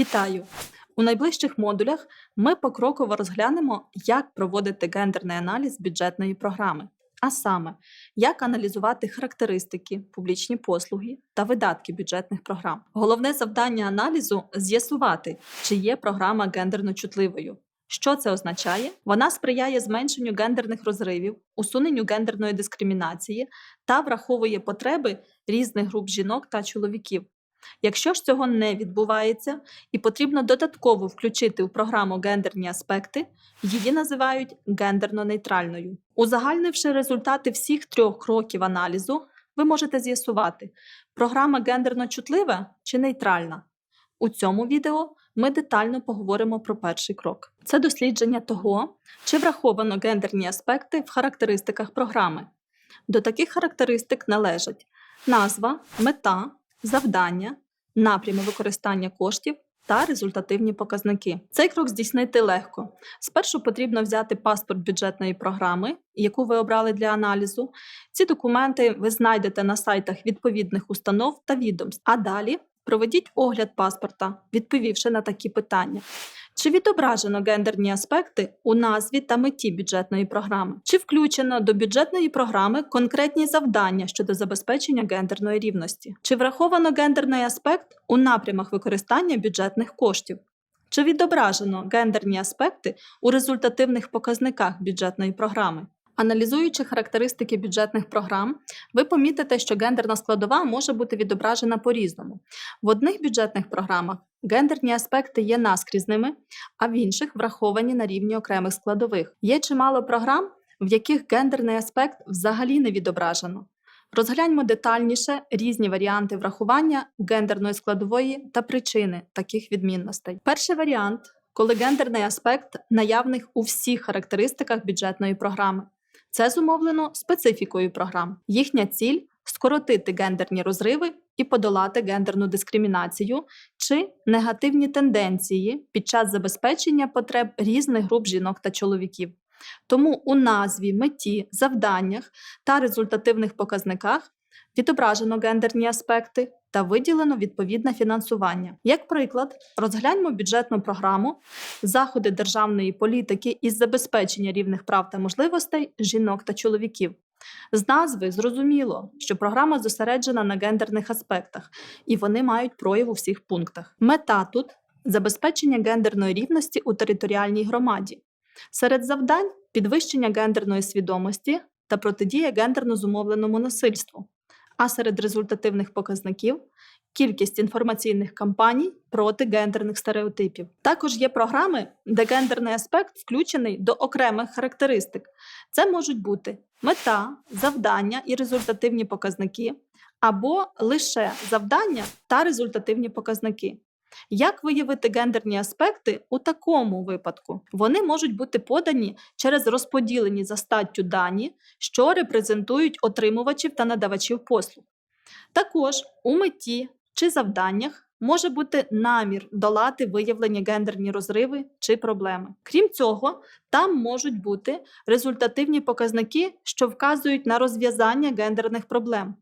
Вітаю! У найближчих модулях ми покроково розглянемо, як проводити гендерний аналіз бюджетної програми, а саме, як аналізувати характеристики, публічні послуги та видатки бюджетних програм. Головне завдання аналізу з'ясувати, чи є програма гендерно чутливою. Що це означає? Вона сприяє зменшенню гендерних розривів, усуненню гендерної дискримінації та враховує потреби різних груп жінок та чоловіків. Якщо ж цього не відбувається і потрібно додатково включити у програму гендерні аспекти, її називають гендерно-нейтральною. Узагальнивши результати всіх трьох кроків аналізу, ви можете з'ясувати, програма гендерно чутлива чи нейтральна. У цьому відео ми детально поговоримо про перший крок. Це дослідження того, чи враховано гендерні аспекти в характеристиках програми. До таких характеристик належать назва, мета, завдання, напрями використання коштів та результативні показники. Цей крок здійснити легко. Спершу потрібно взяти паспорт бюджетної програми, яку ви обрали для аналізу. Ці документи ви знайдете на сайтах відповідних установ та відомств. А далі проведіть огляд паспорта, відповівши на такі питання. Чи відображено гендерні аспекти у назві та меті бюджетної програми? Чи включено до бюджетної програми конкретні завдання щодо забезпечення гендерної рівності? Чи враховано гендерний аспект у напрямах використання бюджетних коштів? Чи відображено гендерні аспекти у результативних показниках бюджетної програми? Аналізуючи характеристики бюджетних програм, ви помітите, що гендерна складова може бути відображена по-різному. В одних бюджетних програмах гендерні аспекти є наскрізними, а в інших враховані на рівні окремих складових. Є чимало програм, в яких гендерний аспект взагалі не відображено. Розгляньмо детальніше різні варіанти врахування гендерної складової та причини таких відмінностей. Перший варіант коли гендерний аспект наявних у всіх характеристиках бюджетної програми. Це зумовлено специфікою програм. Їхня ціль скоротити гендерні розриви і подолати гендерну дискримінацію чи негативні тенденції під час забезпечення потреб різних груп жінок та чоловіків. Тому у назві, меті, завданнях та результативних показниках відображено гендерні аспекти та виділено відповідне фінансування. Як приклад, розгляньмо бюджетну програму заходи державної політики із забезпечення рівних прав та можливостей жінок та чоловіків. З назви зрозуміло, що програма зосереджена на гендерних аспектах, і вони мають прояв у всіх пунктах. Мета тут забезпечення гендерної рівності у територіальній громаді. Серед завдань підвищення гендерної свідомості та протидія гендерно зумовленому насильству а серед результативних показників кількість інформаційних кампаній проти гендерних стереотипів. Також є програми, де гендерний аспект включений до окремих характеристик. Це можуть бути мета, завдання і результативні показники, або лише завдання та результативні показники. Як виявити гендерні аспекти у такому випадку? Вони можуть бути подані через розподілені за статтю дані, що репрезентують отримувачів та надавачів послуг. Також у меті чи завданнях може бути намір долати виявлені гендерні розриви чи проблеми. Крім цього, там можуть бути результативні показники, що вказують на розв'язання гендерних проблем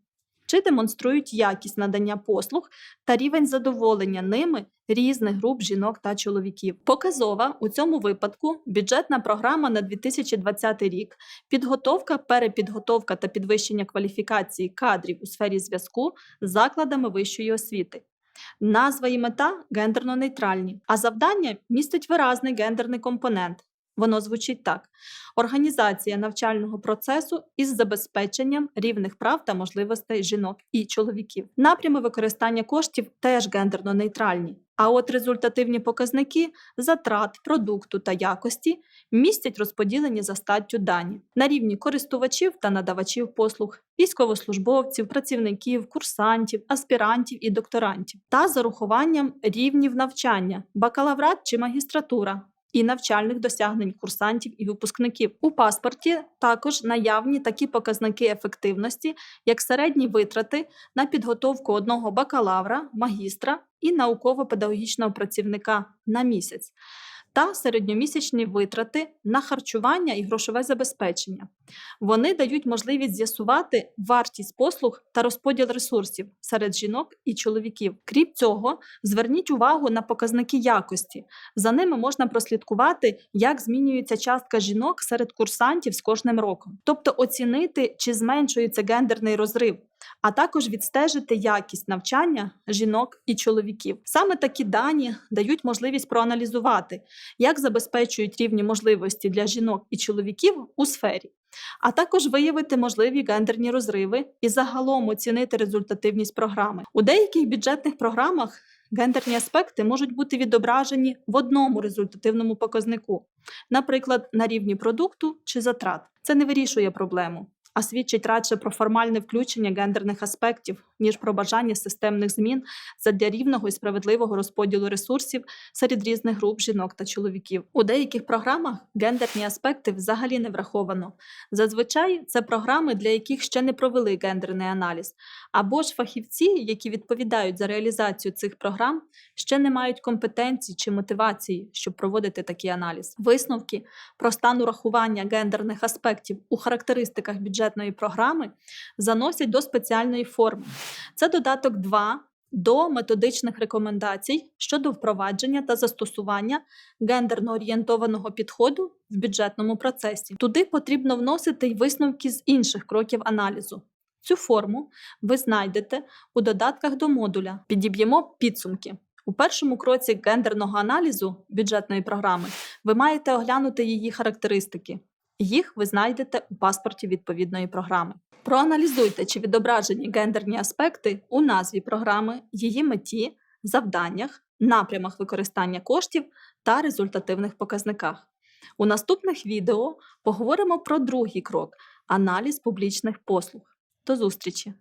чи демонструють якість надання послуг та рівень задоволення ними різних груп жінок та чоловіків. Показова у цьому випадку бюджетна програма на 2020 рік, підготовка, перепідготовка та підвищення кваліфікації кадрів у сфері зв'язку з закладами вищої освіти. Назва і мета гендерно нейтральні, а завдання містить виразний гендерний компонент, Воно звучить так: організація навчального процесу із забезпеченням рівних прав та можливостей жінок і чоловіків. Напрями використання коштів теж гендерно нейтральні. А от результативні показники затрат, продукту та якості містять розподілені за статтю дані на рівні користувачів та надавачів послуг, військовослужбовців, працівників, курсантів, аспірантів і докторантів, та за рахуванням рівнів навчання, бакалаврат чи магістратура, і навчальних досягнень курсантів і випускників. У паспорті також наявні такі показники ефективності, як середні витрати на підготовку одного бакалавра, магістра і науково-педагогічного працівника на місяць. Та середньомісячні витрати на харчування і грошове забезпечення. Вони дають можливість з'ясувати вартість послуг та розподіл ресурсів серед жінок і чоловіків. Крім цього, зверніть увагу на показники якості. За ними можна прослідкувати, як змінюється частка жінок серед курсантів з кожним роком, тобто оцінити, чи зменшується гендерний розрив. А також відстежити якість навчання жінок і чоловіків. Саме такі дані дають можливість проаналізувати, як забезпечують рівні можливості для жінок і чоловіків у сфері, а також виявити можливі гендерні розриви і загалом оцінити результативність програми. У деяких бюджетних програмах гендерні аспекти можуть бути відображені в одному результативному показнику, наприклад, на рівні продукту чи затрат. Це не вирішує проблему. А свідчить радше про формальне включення гендерних аспектів, ніж про бажання системних змін задля рівного і справедливого розподілу ресурсів серед різних груп жінок та чоловіків. У деяких програмах гендерні аспекти взагалі не враховано. Зазвичай це програми, для яких ще не провели гендерний аналіз, або ж фахівці, які відповідають за реалізацію цих програм, ще не мають компетенцій чи мотивації, щоб проводити такий аналіз. Висновки про стан урахування гендерних аспектів у характеристиках бюджетної програми заносять до спеціальної форми. Це додаток 2 до методичних рекомендацій щодо впровадження та застосування гендерно орієнтованого підходу в бюджетному процесі. Туди потрібно вносити й висновки з інших кроків аналізу. Цю форму ви знайдете у додатках до модуля. Підіб'ємо підсумки. У першому кроці гендерного аналізу бюджетної програми ви маєте оглянути її характеристики. Їх ви знайдете у паспорті відповідної програми. Проаналізуйте, чи відображені гендерні аспекти у назві програми, її меті, завданнях, напрямах використання коштів та результативних показниках. У наступних відео поговоримо про другий крок аналіз публічних послуг. До зустрічі!